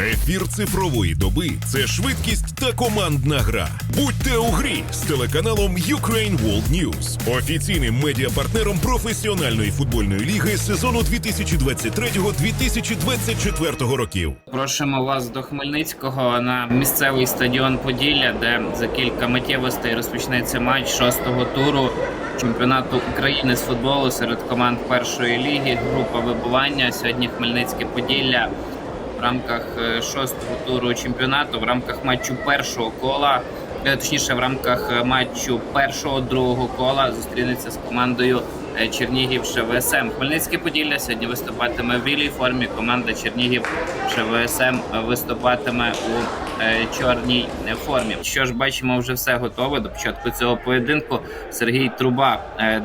Ефір цифрової доби це швидкість та командна гра. Будьте у грі з телеканалом Ukraine World News, офіційним медіапартнером професіональної футбольної ліги сезону 2023-2024 років. Просимо вас до Хмельницького на місцевий стадіон Поділля, де за кілька миттєвостей розпочнеться матч шостого туру чемпіонату України з футболу серед команд першої ліги. Група вибування. Сьогодні Хмельницьке Поділля в рамках е, шостого туру чемпіонату, в рамках матчу першого кола, е, точніше, в рамках е, матчу першого другого кола зустрінеться з командою Чернігів ШВСМ. Хмельницьке Поділля сьогодні виступатиме в білій формі. Команда Чернігів ШВСМ виступатиме у чорній формі. Що ж, бачимо, вже все готове до початку цього поєдинку. Сергій Труба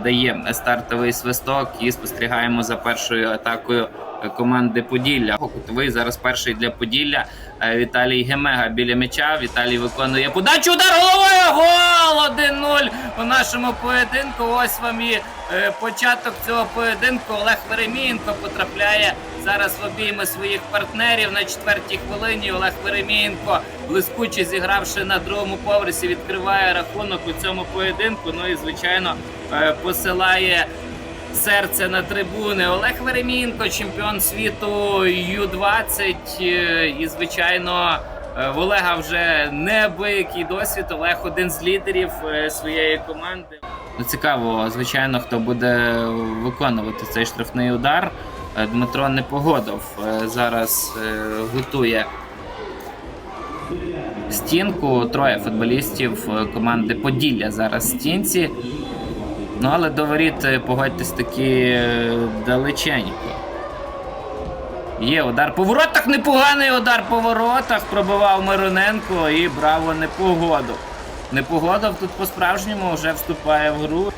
дає стартовий свисток і спостерігаємо за першою атакою команди Поділля. Кутовий зараз перший для Поділля. Е, Віталій Гемега біля м'яча. Віталій виконує подачу. Удар головою. Гол 1-0 у нашому поєдинку. Ось вам і е, початок цього поєдинку. Олег Веремієнко потрапляє зараз в обійми своїх партнерів на четвертій хвилині. Олег Веремієнко, блискуче зігравши на другому поверсі, відкриває рахунок у цьому поєдинку. Ну і звичайно е, посилає серце на трибуни. Олег Веремінко, чемпіон світу Ю-20. е, І, звичайно, е, в Олега вже неабиякий досвід. Олег один з лідерів е, своєї команди. Ну, цікаво, звичайно, хто буде виконувати цей штрафний удар. Дмитро Непогодов зараз готує стінку. Троє футболістів команди Поділля зараз в стінці. Ну, але до воріт, е, погодьтесь таки е, далеченько. Є удар по воротах, непоганий удар по воротах. Пробивав Мироненко і браво непогоду. Непогодов тут по-справжньому вже вступає в гру.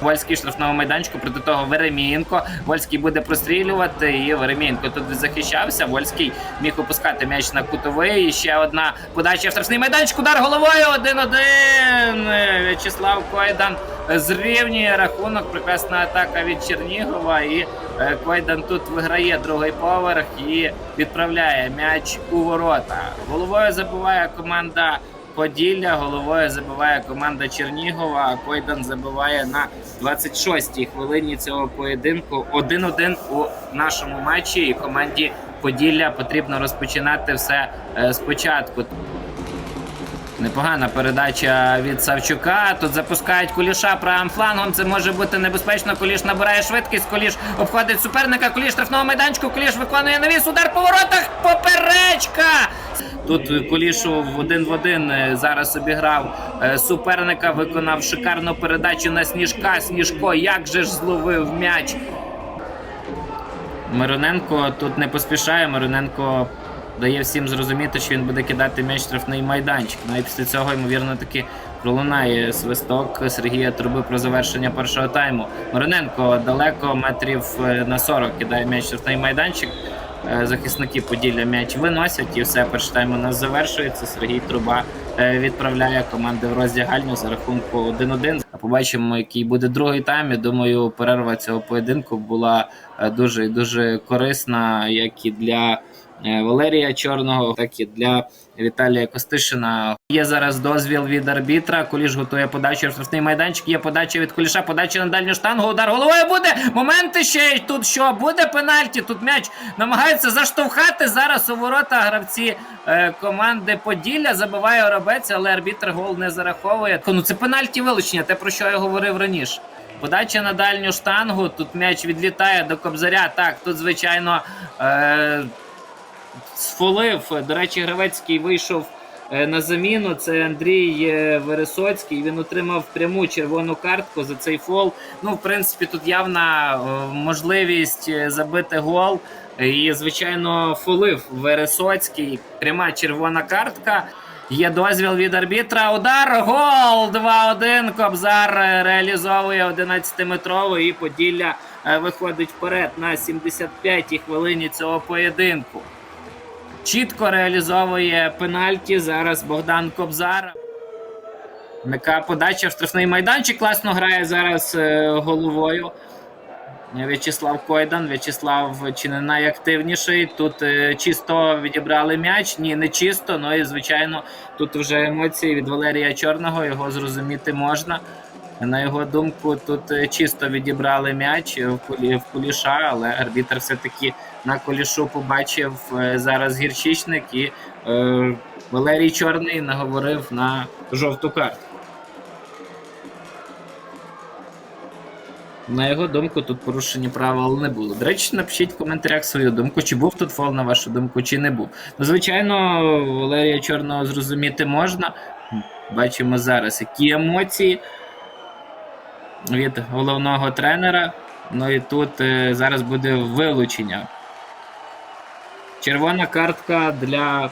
Вольський штрафного майданчику проти того Веремієнко. Вольський буде прострілювати, і Веремієнко тут захищався. Вольський міг опускати м'яч на кутовий. І ще одна подача в штрафний майданчик. Удар головою 1-1. В'ячеслав Койдан зрівнює рахунок. Прекрасна атака від Чернігова. І е, Койдан тут виграє другий поверх і відправляє м'яч у ворота. Головою забуває команда. Поділля головою забиває команда Чернігова. а Койдан забиває на 26-й хвилині цього поєдинку. 1-1 у нашому матчі. І команді Поділля потрібно розпочинати все е, спочатку. Непогана передача від Савчука. Тут запускають Куліша правим флангом. Це може бути небезпечно. Куліш набирає швидкість. Куліш обходить суперника. Куліш штрафного майданчику. Куліш виконує навіс. Удар по воротах. Поперечка. Тут Кулішу в один в один е, зараз обіграв е, суперника. Виконав шикарну передачу на сніжка. Сніжко як же ж зловив м'яч. Мироненко тут не поспішає. Мироненко дає всім зрозуміти, що він буде кидати м'яч штрафний майданчик. Ну і після цього, ймовірно, таки пролунає свисток Сергія Труби про завершення першого тайму. Мироненко далеко, метрів е, на 40 кидає м'яч штрафний майданчик. Е, Захисники Поділля м'яч виносять і все, перший тайм у нас завершується. Сергій Труба е, відправляє команди в роздягальню за рахунку 1-1. А побачимо, який буде другий тайм. Я думаю, перерва цього поєдинку була дуже і дуже корисна, як і для Валерія Чорного, так і для Віталія Костишина. Є зараз дозвіл від арбітра. Куліш готує подачу штрафний майданчик. Є подача від Куліша, подача на дальню штангу. Удар головою буде. Моменти ще тут що буде пенальті. Тут м'яч намагається заштовхати зараз у ворота гравці е, команди Поділля. Забиває Оробець, але арбітр гол не зараховує. Ну це пенальті вилучення, те про що я говорив раніше. Подача на дальню штангу. Тут м'яч відлітає до кобзаря. Так, тут звичайно. Е- сфолив. До речі, Гравецький вийшов е, на заміну. Це Андрій е, Вересоцький. Він отримав пряму червону картку за цей фол. Ну, в принципі, тут явна е, можливість забити гол. І, звичайно, фолив Вересоцький. Пряма червона картка. Є дозвіл від арбітра. Удар, гол! 2-1. Кобзар реалізовує 11-метровий і Поділля виходить вперед на 75-й хвилині цього поєдинку. Чітко реалізовує пенальті. Зараз Богдан Кобзар. М'яка подача в штрафний майданчик. Класно грає зараз е, головою. В'ячеслав Койдан. В'ячеслав чи не найактивніший. Тут е, чисто відібрали м'яч. Ні, не чисто. Ну і звичайно, тут вже емоції від Валерія Чорного. Його зрозуміти можна. На його думку, тут е, чисто відібрали м'яч в куліша, але арбітр все-таки на кулішу побачив е, зараз гірчичник і е, Валерій Чорний наговорив на жовту карту. На його думку, тут порушення правил не було. До речі, напишіть в коментарях свою думку, чи був тут фол, на вашу думку, чи не був. Ну, звичайно, Валерія Чорного зрозуміти можна. Бачимо зараз, які емоції від головного тренера. Ну і тут е, зараз буде вилучення. Червона картка для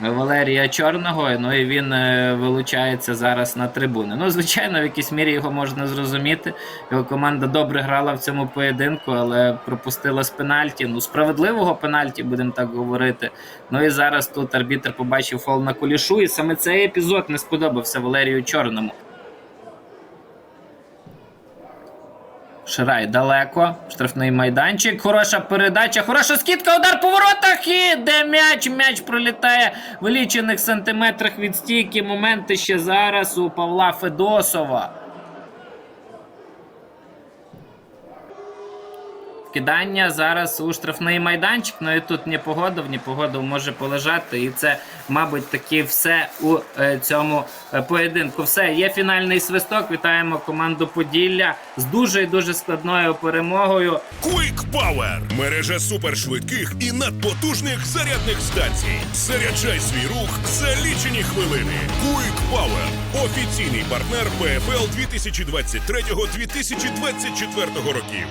Валерія Чорного. Ну і він е, вилучається зараз на трибуни. Ну, звичайно, в якійсь мірі його можна зрозуміти. Його команда добре грала в цьому поєдинку, але пропустила з пенальті. Ну, справедливого пенальті, будемо так говорити. Ну і зараз тут арбітр побачив фол на кулішу, і саме цей епізод не сподобався Валерію Чорному. Ширай далеко. Штрафний майданчик. Хороша передача. Хороша скидка. Удар по воротах. І де м'яч? М'яч пролітає в лічених сантиметрах від стійки. Моменти ще зараз у Павла Федосова. Кидання зараз у штрафний майданчик. Ну і тут Непогодов, Непогодов може полежати. І це, мабуть, таки все у е, цьому е, поєдинку. Все, є фінальний свисток. Вітаємо команду Поділля з дуже і дуже складною перемогою. Quick Power – мережа супершвидких і надпотужних зарядних станцій. Заряджай свій рух за лічені хвилини. Quick Power – офіційний партнер ПФЛ 2023-2024 років.